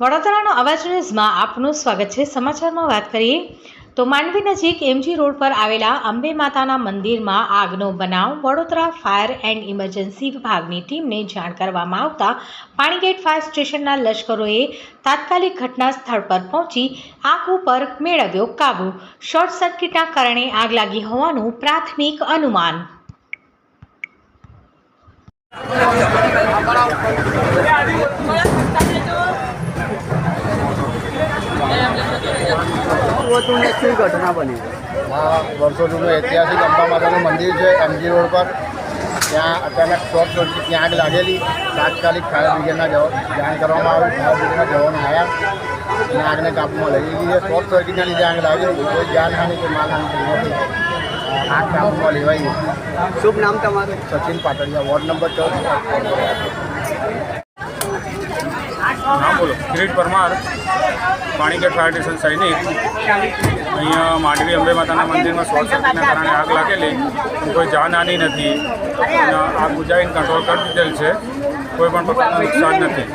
વડોદરાનો અવાજ ન્યૂઝમાં આપનું સ્વાગત છે. સમાચારમાં વાત કરીએ તો માંડવી નજીક એમજી રોડ પર આવેલા અંબે માતાના મંદિરમાં આગનો બનાવ, વડોદરા ફાયર એન્ડ ઇમરજન્સી વિભાગની ટીમને જાણ કરવામાં આવતા પાણીગેટ ફાયર સ્ટેશનના લશ્કરોએ તાત્કાલિક ઘટના સ્થળ પર પહોંચી આગ ઉપર મેળવ્યો કાબુ. શોર્ટ સર્કિટના કારણે આગ લાગી હોવાનું પ્રાથમિક અનુમાન. શું શું ઘટના બની આ વર્ષો જૂનું ઐતિહાસિક અંબા માતાનું મંદિર છે એમજી રોડ પર. ત્યાં અચાનક શોર્ટ ત્યાં આગ લાગેલી. તાત્કાલિક ફાયર બ્રિગેડના જાણ કરવામાં આવી. ફાયર બ્રિગેડના જવાનો આવ્યા અને આગને કાબૂમાં લઈ લીધી છે. શોર્ટ સર્કિટના લીધે આગ લાગેલી. કોઈ જાનહાની કે માલહાની નથી. આગ કાબૂમાં લેવાઈ શુભ નામ તમારું? સચિન પાટડિયા વોર્ડ નંબર ચૌદ. હા, બોલો. કિરીટ પરમાર, પાણીગેટ ફાયર સ્ટેશન સૈનિક. અહીંયા માંડવી અંબે માતાના મંદિરમાં શોર્ટ સર્કિટના કારણે આગ લાગેલી. કોઈ જાનહાની નથી. આગ બુજાવીને કંટ્રોલ કરી દીધેલ છે. કોઈ પણ પ્રકારનું નુકસાન નથી.